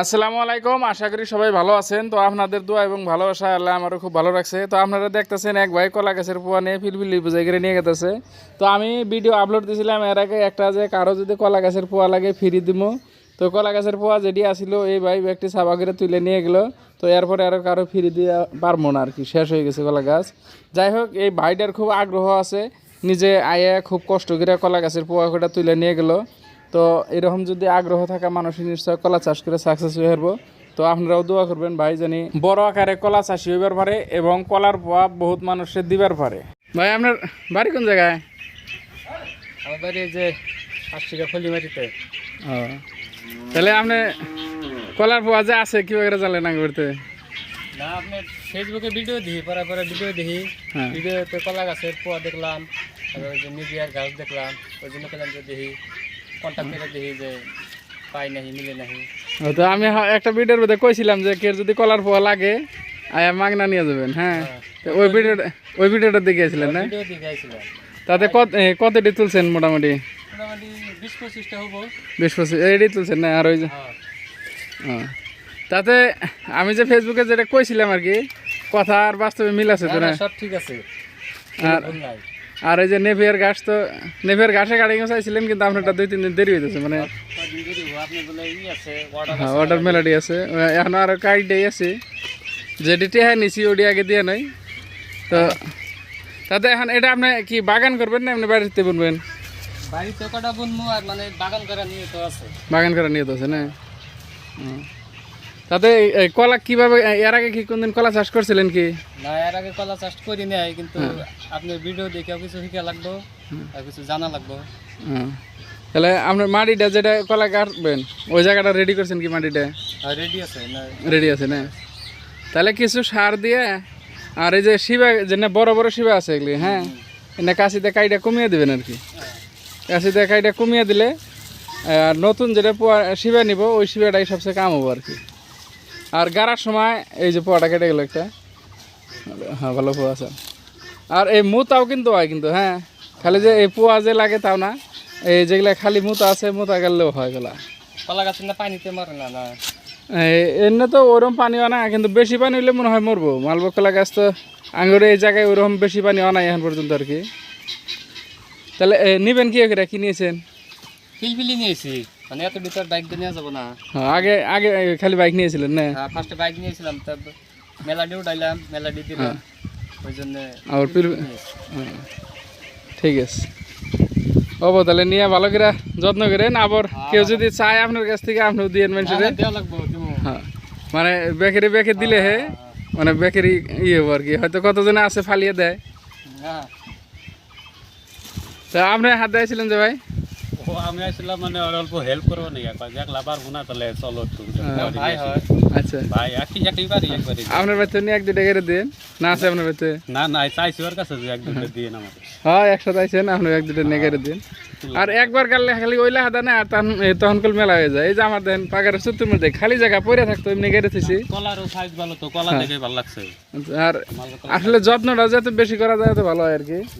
আসসালামু আলাইকুম, আশা করি সবাই ভালো আছেন। তো আপনাদের দোয়া এবং ভালোবাসা আল্লাহ আমারও খুব ভালো রাখছে। তো আপনারা দেখতেছেন এক ভাই কলা গাছের পোয়া নিয়ে ফিলফিলি বুঝাই করে নিয়ে গেতেছে। তো আমি ভিডিও আপলোড দিয়েছিলাম এর আগে একটা যে কারও যদি কলা গাছের পোয়া লাগে ফিরি দিব তো কলা গাছের পোয়া যেটি আসিল এই ভাই একটি সাবা করে তুলে নিয়ে গেলো। তো এরপরে আরও কারও ফিরি দিয়ে পারব না আর কি শেষ হয়ে গেছে কলা গাছ। যাই হোক, এই ভাইটার খুব আগ্রহ আছে, নিজে আয়ে খুব কষ্ট করে কলা গাছের পোয়া কটা তুলে নিয়ে গেল। তো এরকম যদি আগ্রহ থাকা মানুষের নিশ্চয় কলা চাষ করে সাকসেস হয়ে পারব তো আপনারাও দোয়া করবেন ভাই জানি বড় আকারে কলা চাষি হইবার পারে এবং কলার প্রভাব বহুত মানুষের দিবার পারে। ভাই আপনার বাড়ি কোন জায়গায়? আমার বাড়ি যে আশিকা ফলিমারিতে ও। তাহলে আপনি কলার পোয়া যে আছে কি করে জানলেন আগে করতে না আপনি ফেসবুকে ভিডিও দিই পরে পরে ভিডিও হ্যাঁ। ভিডিওতে কলা গাছের পোয়া দেখলাম তারপর ওই যে মিডিয়ার গাছ দেখলাম ওই জন্য পেলাম যে দেখি। কন্ট্যাক্ট করে দেখি যে পাই নাহি মিলে নাহি। ও, তো আমি একটা ভিডিওর মধ্যে কইছিলাম যে কে যদি কলার পোয়া লাগে আয়া মাগনা নিয়ে যাবেন হ্যাঁ? তো ওই ভিডিওটা ওই ভিডিওটা দেখিয়েছিলেন না? ভিডিও দেখাইছিলাম। তাতে কত কতটি তুলছেন মোটামুটি? মোটামুটি বিশ পঁচিশটা হব। বিশ পঁচিশ এইটি তুলছেন না? আর ওই যে হ্যাঁ। তাতে আমি যে ফেসবুকে যেটা কইছিলাম আর কি কথা আর বাস্তবে মিল আছে তো না, না না, সব ঠিক আছে। আর আর এই যে নেভিয়ার গাছ তো নেভিয়ার ঘাসে গাড়ি চাইছিলেন কিন্তু আপনারটা দুই তিন দিন দেরি হইতেছে মানে হ্যাঁ। অর্ডার মেলাডি আছে। এখন আরও কাইডেই আছে। যেটি হ্যাঁ নিছি ওডি আগে দিয়ে নাই। তো তাতে এখন এটা আপনি কি বাগান করবেন না আপনি বাড়িতে বুনবেন? বাড়িতে কটা বুনবো আর মানে বাগান করা নিয়ে তো আছে। বাগান করা নিয়ে তো আছে না। তাতে কলা কীভাবে এর আগে কি কোনদিন কলা চাষ করছিলেন কি? না এর আগে কলা চাষ করি নাই কিন্তু আপনার ভিডিও দেখে কিছু শিখা লাগবো আর কিছু জানা লাগবো। তাহলে আপনার মাটিটা যেটা কলা কাটবেন ওই জায়গাটা রেডি করছেন কি মাটিটা? রেডি আছে না। রেডি আছে না? তাহলে কিছু সার দিয়ে আর এই যে শিবা যে বড় বড় শিবা আছে এগুলি হ্যাঁ? এনে কাশিতে কাইটা কমিয়ে দেবেন আর কি। কাশিতে কাইটা কমিয়ে দিলে আর নতুন যেটা পোয়া শিবা নিব ওই শিবাটাই সবচেয়ে কাম হব আর কি। আর গাড়ার সময় এই যে পোয়াটা কেটে গেল একটা। হ্যাঁ ভালো পোয়া আছে। আর এই মুতাও কিন্তু হয় কিন্তু হ্যাঁ। খালি যে এই পোয়া যে লাগে তাও না এই যেগুলা খালি মুতা আছে মুতা গেলেও হয় গেলা। কলা গাছ না পানিতে মরে না না। এমনি তো ওরকম পানি না কিন্তু বেশি পানি হলে মনে হয় মরবো। মালভোগ কলা গাছ তো আঙুরে এই জায়গায় ওরকম বেশি পানি অনাই এখন পর্যন্ত আর কি। তাহলে নিবেন কি করে কি নিয়েছেন? ফিলফিলি নিয়েছি। মানে এত ভিতর বাইক দিয়ে নিয়ে যাব না। হ্যাঁ, আগে আগে খালি বাইক নিয়েছিলেন না? ফার্স্টে বাইক নিয়েছিলাম তারপর মেলাডি উঠাইলাম মেলাডি দিলাম। ওই জন্য আর হ্যাঁ, ঠিক আছে। ও তাহলে নিয়ে ভালো করে যত্ন করেন আবার কেউ যদি চায় আপনার কাছ থেকে আপনিও দিয়ে মানুষের। হ্যাঁ। হ্যাঁ মানে বেকারি বেকে দিলে হে মানে বেকারি ইয়ে হব আর কি। হয়তো কতজনে আছে ফালিয়ে দেয়। হ্যাঁ। তা আপনি হাত দিয়েছিলেন যে ভাই? ও আমি মানে অল্প হেল্প করব নাকি একবার দেখলা পারব না তাহলে চলো একটু ভাই হয়। আচ্ছা। ভাই একই একইবারই একবারই আপনার বাড়িতে নিয়ে এক দুটা করে দিন। না আছে আপনার বাড়িতে? না না চাইছি ওর কাছে এক দুটো দিয়ে আমাকে। হ্যাঁ একসাথে আইছেন আপনার এক দুটা নিয়ে করে দিন। আর একবার গালে খালি ওইলা হাতা না আর তখন কল মেলা হয়ে যায়। এই যে আমার দেন পাগারের চুত্তুর মধ্যে খালি জায়গা পড়ে থাকতো এমনি গেড়ে থুছি কলারও সাইজ ভালো তো কলা ভালো লাগছে। আর আসলে যত্নটা যত বেশি করা যায় তো ভালো হয় আর কি।